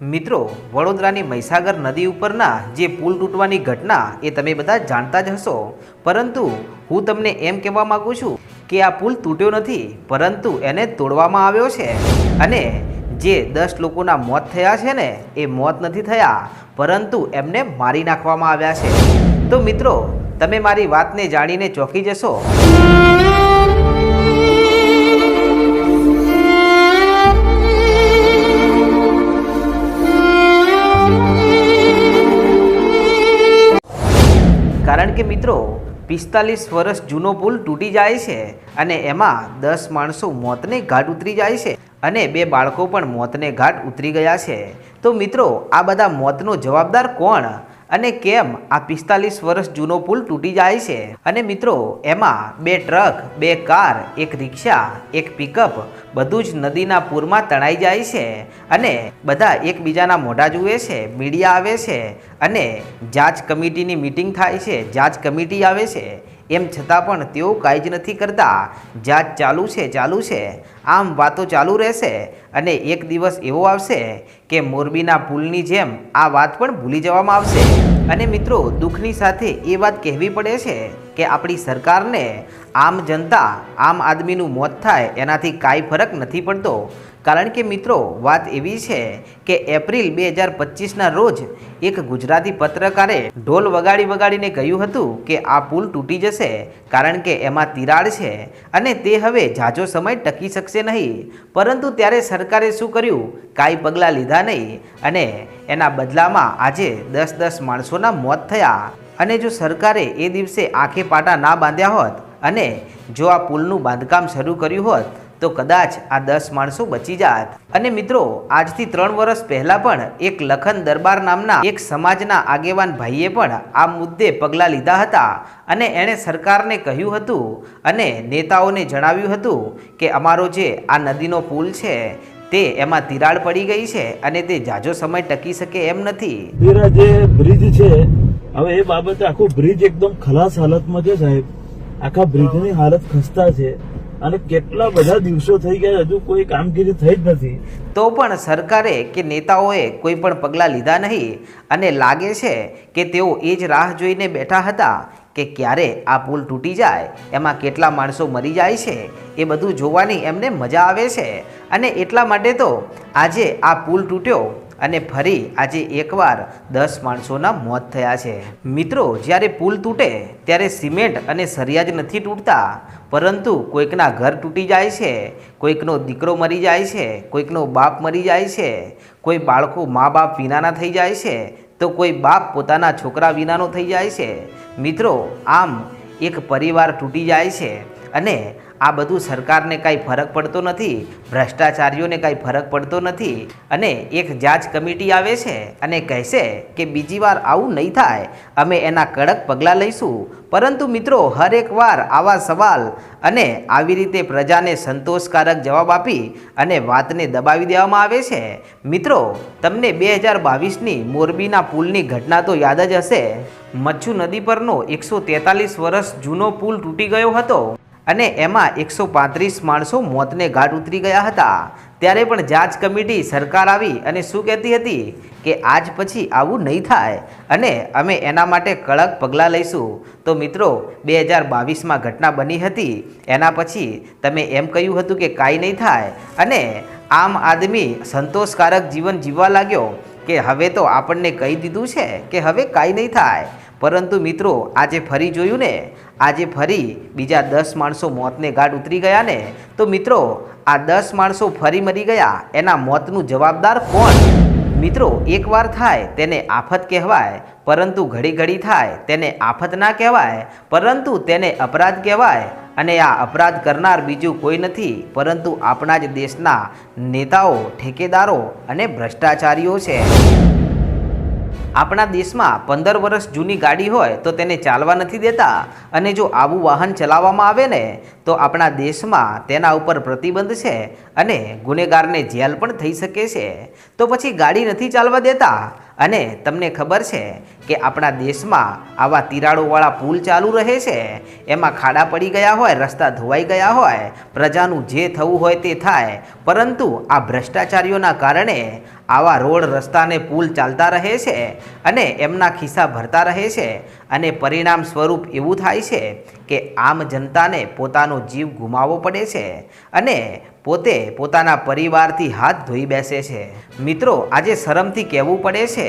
મિત્રો, વડોદરાની મહીસાગર નદી ઉપરના જે પુલ તૂટવાની ઘટના એ તમે બધા જાણતા જ હશો. પરંતુ હું તમને એમ કહેવા માગું છું કે આ પુલ તૂટ્યો નથી, પરંતુ એને તોડવામાં આવ્યો છે. અને જે દસ લોકોના મોત થયા છે ને, એ મોત નથી થયા, પરંતુ એમને મારી નાખવામાં આવ્યા છે. તો મિત્રો, તમે મારી વાતને જાણીને ચોંકી જશો? કારણ કે મિત્રો, પિસ્તાલીસ વર્ષ જૂનો પુલ તૂટી જાય છે અને એમાં દસ માણસો મોતને ઘાટ ઉતરી જાય છે અને બે બાળકો પણ મોતને ઘાટ ઉતરી ગયા છે. તો મિત્રો, આ બધા મોતનો જવાબદાર કોણ? અને કેમ આ પિસ્તાલીસ વર્ષ જૂનો પુલ તૂટી જાય છે? અને મિત્રો, એમાં બે ટ્રક, બે કાર, એક રિક્ષા, એક પિકઅપ બધું જ નદીના પૂરમાં તણાઈ જાય છે અને બધા એકબીજાના મોઢા જુએ છે, મીડિયા આવે છે અને જાંચ કમિટીની મિટિંગ થાય છે, જાંચ કમિટી આવે છે. એમ છતાં પણ તેઓ કાંઈ જ નથી કરતા. જાત ચાલુ છે ચાલુ છે. આમ વાતો ચાલુ રહેશે અને એક દિવસ એવો આવશે કે મોરબીના પુલની જેમ આ વાત પણ ભૂલી જવામાં આવશે. અને મિત્રો, દુઃખની સાથે એ વાત કહેવી પડે છે કે આપણી સરકારને આમ જનતા, આમ આદમીનું મોત થાય એનાથી કાંઈ ફરક નથી પડતો. કારણ કે મિત્રો, વાત એવી છે કે એપ્રિલ બે હજાર પચીસના રોજ એક ગુજરાતી પત્રકારે ઢોલ વગાડી વગાડીને કહ્યું હતું કે આ પુલ તૂટી જશે કારણ કે એમાં તિરાડ છે અને તે હવે ઝાઝો સમય ટકી શકશે નહીં. પરંતુ ત્યારે સરકારે શું કર્યું? કાંઈ પગલાં લીધા નહીં અને એના બદલામાં આજે દસ દસ માણસોના મોત થયા. અને જો સરકારે એ દિવસે આંખે પાટા ના બાંધ્યા હોત અને જો આ પુલનું બાંધકામ શરૂ કર્યું હોત તો કદાચ આ દસ માણસો બચી જાત. અને મિત્રો, આજથી ત્રણ વર્ષ પહેલાં પણ એક લખન દરબાર નામના એક સમાજના આગેવાન ભાઈએ પણ આ મુદ્દે પગલાં લીધા હતા. અને એણે સરકારને કહ્યું હતું અને નેતાઓને જણાવ્યું હતું કે અમારો જે આ નદીનો પુલ છે, તે એમાં તિરાડ પડી ગઈ છે અને તે જાજો સમય ટકી શકે એમ નથી. જે બ્રિજ છે, હવે એ બાબતે આખો બ્રિજ એકદમ ખલાસ હાલતમાં છે સાહેબ. આખા બ્રિજની હાલત ખસ્તા છે. અને કેટલા બધા દિવસો થઈ ગયા, હજુ કોઈ કામગીરી થઈ જ નથી. તો પણ સરકારે કે નેતાઓએ કોઈ પણ પગલાં લીધા નહીં અને લાગે છે કે તેઓ એ જ રાહ જોઈને બેઠા હતા કે ક્યારે આ પુલ તૂટી જાય, એમાં કેટલા માણસો મરી જાય છે, એ બધું જોવાની એમને મજા આવે છે. અને એટલા માટે તો આજે આ પુલ તૂટ્યો અને ફરી આજે એકવાર દસ માણસોના મોત થયા છે. મિત્રો, જ્યારે પુલ તૂટે, ત્યારે સિમેન્ટ અને સરિયા જ નથી તૂટતા, પરંતુ કોઈકના ઘર તૂટી જાય છે, કોઈકનો દીકરો મરી જાય છે, કોઈકનો બાપ મરી જાય છે, કોઈ બાળકો મા બાપ વિનાના થઈ જાય છે, તો કોઈ બાપ પોતાના છોકરા વિનાનો થઈ જાય છે. મિત્રો, આમ એક પરિવાર તૂટી જાય છે અને આ બધું સરકારને કાંઈ ફરક પડતો નથી, ભ્રષ્ટાચારીઓને કાંઈ ફરક પડતો નથી અને એક જાંચ કમિટી આવે છે અને કહેશે કે બીજી વાર આવું નહીં થાય, અમે એના કડક પગલાં લઈશું. પરંતુ મિત્રો, હરેક વાર આવા સવાલ અને આવી રીતે પ્રજાને સંતોષકારક જવાબ આપી અને વાતને દબાવી દેવામાં આવે છે. મિત્રો, તમને બે હજાર બાવીસની મોરબીના પુલની ઘટના તો યાદ જ હશે. મચ્છુ નદી પરનો એકસો તેતાલીસ વર્ષ જૂનો પુલ તૂટી ગયો હતો. અને એમાં એકસો પાંત્રીસ માણસો મોતને ઘાટ ઉતરી ગયા હતા. ત્યારે પણ જાંચ કમિટી સરકાર આવી અને શું કહેતી હતી કે આજ પછી આવું નહીં થાય અને અમે એના માટે કડક પગલાં લઈશું. તો મિત્રો, બે હજાર બાવીસમાં ઘટના બની હતી. એના પછી તમે એમ કહ્યું હતું કે કાંઈ નહીં થાય અને આમ આદમી સંતોષકારક જીવન જીવવા લાગ્યો કે હવે તો આપણને કહી દીધું છે કે હવે કાંઈ નહીં થાય. પરંતુ મિત્રો, આજે ફરી જોયું ને? આજે ફરી બીજા દસ માણસો મોતને ગાઢ ઉતરી ગયા ને તો મિત્રો, આ દસ માણસો ફરી મરી ગયા, એના મોતનું જવાબદાર કોણ? મિત્રો એકવાર થાય, તેને આફત કહેવાય, પરંતુ ઘડી ઘડી થાય, તેને આફત ના કહેવાય, પરંતુ તેને અપરાધ કહેવાય, અને આ અપરાધ કરનાર બીજું કોઈ નથી, પરંતુ આપણા જ દેશના નેતાઓ, ઠેકેદારો અને ભ્રષ્ટાચારીઓ છે. આપણા દેશમાં પંદર વર્ષ જૂની ગાડી હોય તો તેને ચાલવા નથી દેતા. અને જો આવું વાહન ચલાવવામાં આવે ને, તો આપણા દેશમાં તેના ઉપર પ્રતિબંધ છે અને ગુનેગારને જેલ પણ થઈ શકે છે. તો પછી ગાડી નથી ચાલવા દેતા? અને તમને ખબર છે કે આપણા દેશમાં આવા તિરાડોવાળા પુલ ચાલુ રહે છે. એમાં ખાડા પડી ગયા હોય, રસ્તા ધોવાઈ ગયા હોય, પ્રજાનું જે થવું હોય તે થાય. પરંતુ આ ભ્રષ્ટાચારીઓના કારણે આવા રોડ રસ્તાને પુલ ચાલતા રહે છે અને એમના ખિસ્સા ભરતા રહે છે અને પરિણામ સ્વરૂપ એવું થાય છે કે આમ જનતાને પોતાનો જીવ ગુમાવવો પડે છે અને પોતે પોતાના પરિવારથી હાથ ધોઈ બેસે છે. મિત્રો, આજે શરમથી કહેવું પડે છે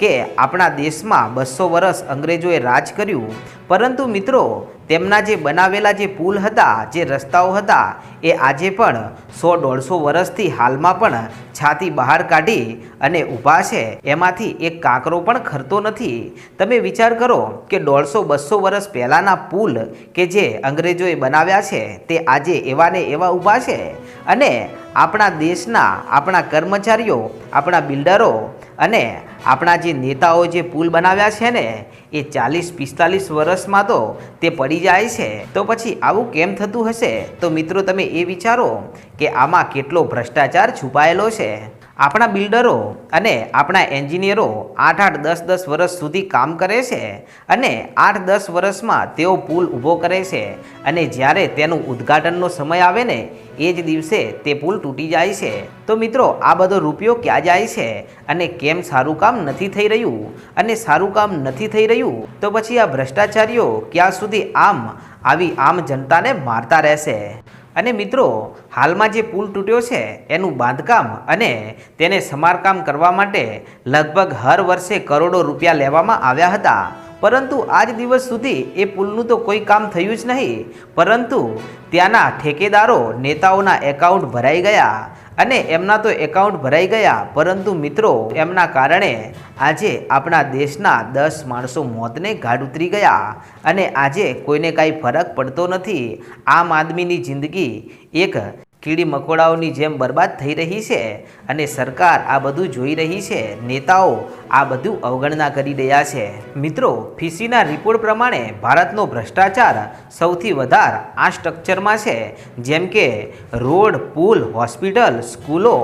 કે આપણા દેશમાં બસો વર્ષ અંગ્રેજોએ રાજ કર્યું, પરંતુ મિત્રો, તેમના જે બનાવેલા જે પુલ હતા, જે રસ્તાઓ હતા, એ આજે પણ સો દોઢસો વર્ષથી હાલમાં પણ છાતી બહાર કાઢી અને ઊભા છે. એમાંથી એક કાંકરો પણ ખરતો નથી. તમે વિચાર કરો કે દોઢસો બસો વર્ષ પહેલાંના પુલ કે જે અંગ્રેજોએ બનાવ્યા છે, તે આજે એવા ને એવા ઊભા છે? અને આપણા દેશના આપણા કર્મચારીઓ, આપણા બિલ્ડરો અને આપણા જે નેતાઓ જે પુલ બનાવ્યા છે ને, એ ચાલીસ પિસ્તાલીસ વર્ષમાં તો તે પડી જાય છે. તો પછી આવું કેમ થતું હશે? તો મિત્રો તમે એ વિચારો કે આમાં કેટલો ભ્રષ્ટાચાર છુપાયેલો છે. આપણા બિલ્ડરો અને આપણા એન્જિનિયરો આઠ આઠ દસ દસ વર્ષ સુધી કામ કરે છે અને આઠ દસ વર્ષમાં તેઓ પુલ ઊભો કરે છે. અને જ્યારે તેનું ઉદ્ઘાટનનો સમય આવે ને, એ જ દિવસે તે પુલ તૂટી જાય છે. તો મિત્રો, આ બધો રૂપિયો ક્યાં જાય છે? અને કેમ સારું કામ નથી થઈ રહ્યું? અને સારું કામ નથી થઈ રહ્યું? તો પછી આ ભ્રષ્ટાચારીઓ ક્યાં સુધી આમ, આવી આમ જનતાને મારતા રહેશે? અને મિત્રો, હાલમાં જે પુલ તૂટ્યો છે, એનું બાંધકામ અને તેને સમારકામ કરવા માટે લગભગ હર વર્ષે કરોડો રૂપિયા લેવામાં આવ્યા હતા. પરંતુ આજ દિવસ સુધી એ પુલનું તો કોઈ કામ થયું જ નહીં. પરંતુ ત્યાંના ઠેકેદારો, નેતાઓના એકાઉન્ટ ભરાઈ ગયા. અને એમના તો એકાઉન્ટ ભરાઈ ગયા, પરંતુ મિત્રો, એમના કારણે આજે આપણા દેશના દસ માણસો મોતને ગાઢ ઉતરી ગયા અને આજે કોઈને કાંઈ ફરક પડતો નથી. આમ આદમીની જિંદગી એક કીડી મકોડાઓની જેમ બરબાદ થઈ રહી છે અને સરકાર આ બધું જોઈ રહી છે. નેતાઓ આ બધું અવગણના કરી રહ્યા છે. મિત્રો, ફીસીના રિપોર્ટ પ્રમાણે ભારતનો ભ્રષ્ટાચાર સૌથી વધારે આ સ્ટ્રક્ચરમાં છે. જેમ કે રોડ, પુલ, હોસ્પિટલ, સ્કૂલો,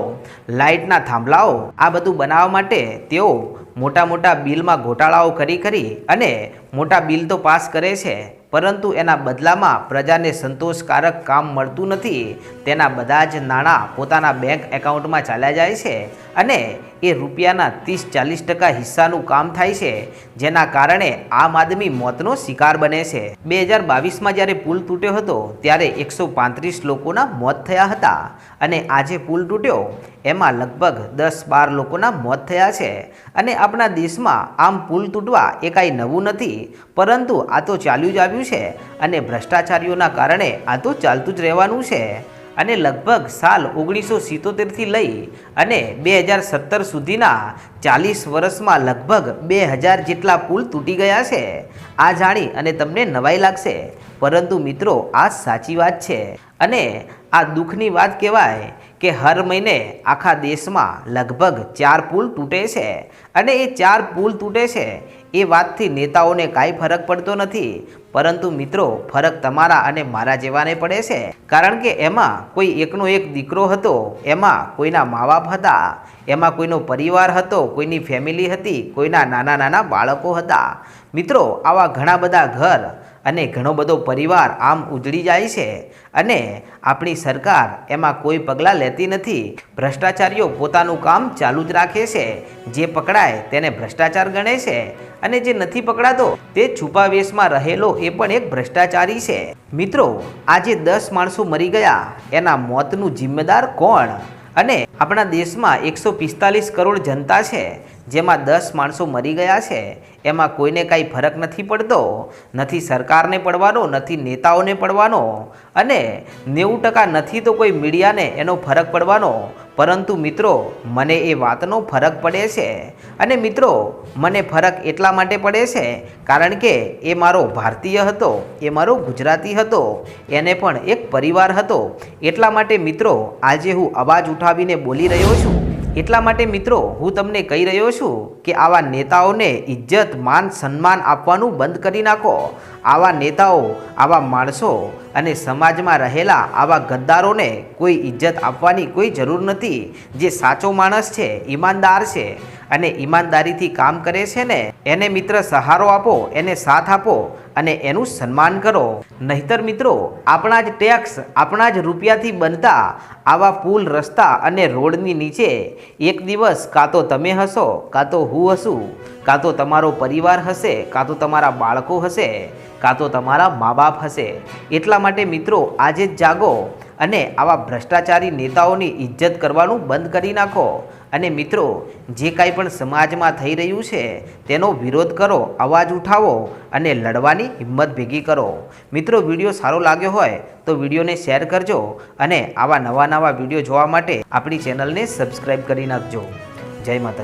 લાઇટના થાંભલાઓ, આ બધું બનાવવા માટે તેઓ મોટા મોટા બિલમાં ગોટાળાઓ કરી કરી અને મોટા બિલ તો પાસ કરે છે. પરંતુ એના બદલામાં પ્રજાને સંતોષકારક કામ મળતું નથી. તેના બધા જ નાણાં પોતાના બેંક એકાઉન્ટમાં ચાલ્યા જાય છે અને એ રૂપિયાના ત્રીસ ચાલીસ ટકા હિસ્સાનું કામ થાય છે, જેના કારણે આમ આદમી મોતનો શિકાર બને છે. બે હજાર બાવીસમાં જ્યારે પુલ તૂટ્યો હતો, ત્યારે એકસો પાંત્રીસ લોકોના મોત થયા હતા અને આજે પુલ તૂટ્યો. એમાં લગભગ દસ બાર લોકોના મોત થયા છે અને આપણા દેશમાં આમ પુલ તૂટવા એ કાંઈ નવું નથી, પરંતુ આ તો ચાલ્યું જ આવ્યું છે અને ભ્રષ્ટાચારીઓના કારણે આ તો ચાલતું જ રહેવાનું છે. અને લગભગ સાલ ઓગણીસો સિત્તોતેરથી લઈ અને બે હજાર સત્તર સુધીના ચાલીસ વર્ષમાં લગભગ બે હજાર જેટલા પુલ તૂટી ગયા છે. આ જાણી અને તમને નવાઈ લાગશે, પરંતુ મિત્રો આ સાચી વાત છે. અને આ દુઃખની વાત કહેવાય કે હર મહિને આખા દેશમાં લગભગ ચાર પુલ તૂટે છે. અને એ ચાર પુલ તૂટે છે, એ વાતથી નેતાઓને કાંઈ ફરક પડતો નથી. પરંતુ મિત્રો, ફરક તમારા અને મારા જેવાને પડે છે. કારણ કે એમાં કોઈ એકનો એક દીકરો હતો, એમાં કોઈના મા બાપ હતા, એમાં કોઈનો પરિવાર હતો, કોઈની ફેમિલી હતી, કોઈના નાના નાના બાળકો હતા. મિત્રો, આવા ઘણા બધા ઘર અને ઘણો બધો પરિવાર આમ ઉજળી જાય છે અને આપણી સરકાર એમાં કોઈ પગલાં લેતી નથી. ભ્રષ્ટાચારીઓ પોતાનું કામ ચાલુ જ રાખે છે. જે પકડાય તેને ભ્રષ્ટાચાર ગણે છે અને જે નથી પકડાતો તે છુપા વેશમાં રહેલો એ પણ એક ભ્રષ્ટાચારી છે. મિત્રો, આજે દસ માણસો મરી ગયા. એના મોતનું જિમ્મેદાર કોણ? અને આપણા દેશમાં એકસો પિસ્તાલીસ કરોડ જનતા છે. જેમાં દસ માણસો મરી ગયા છે, એમાં કોઈને કાંઈ ફરક નથી પડતો, નથી સરકારને પડવાનો, નથી નેતાઓને પડવાનો, અને નેવું ટકા નથી તો કોઈ મીડિયાને એનો ફરક પડવાનો. પરંતુ મિત્રો, મને એ વાતનો ફરક પડે છે. અને મિત્રો, મને ફરક એટલા માટે પડે છે, કારણ કે એ મારો ભારતીય હતો, એ મારો ગુજરાતી હતો, એને પણ એક પરિવાર હતો. એટલા માટે મિત્રો, આજે હું અવાજ ઉઠાવીને બોલી રહ્યો છું. એટલા માટે મિત્રો, હું તમને કહી રહ્યો છું કે આવા નેતાઓને ઇજ્જત, માન, સન્માન આપવાનું બંધ કરી નાખો. આવા નેતાઓ, આવા માણસો અને સમાજમાં રહેલા આવા ગદ્દારોને કોઈ ઇજ્જત આપવાની કોઈ જરૂર નથી. જે સાચો માણસ છે, ઈમાનદાર છે અને ઈમાનદારીથી કામ કરે છે ને, એને મિત્ર સહારો આપો, એને સાથ આપો અને એનું સન્માન કરો. નહીતર મિત્રો, આપણા જ ટેક્સ, આપણા જ રૂપિયાથી બનતા આવા પુલ, રસ્તા અને રોડની નીચે એક દિવસ કાં તો તમે હશો, કાં તો હું હશું, કાં તો તમારો પરિવાર હશે, કાં તો તમારા બાળકો હશે, કાં તો તમારા મા બાપ હશે. એટલા માટે મિત્રો, આજે જ જાગો અને આવા ભ્રષ્ટાચારી નેતાઓની ઇજ્જત કરવાનું બંધ કરી નાખો. અને મિત્રો, જે કાંઈ પણ સમાજમાં થઈ રહ્યું છે, તેનો વિરોધ કરો, અવાજ ઉઠાવો અને લડવાની હિંમત ભેગી કરો. મિત્રો, વીડિયો સારો લાગ્યો હોય તો વિડીયોને શેર કરજો અને આવા નવા નવા વીડિયો જોવા માટે આપણી ચેનલને સબસ્ક્રાઈબ કરી નાખજો. જય માતાજી.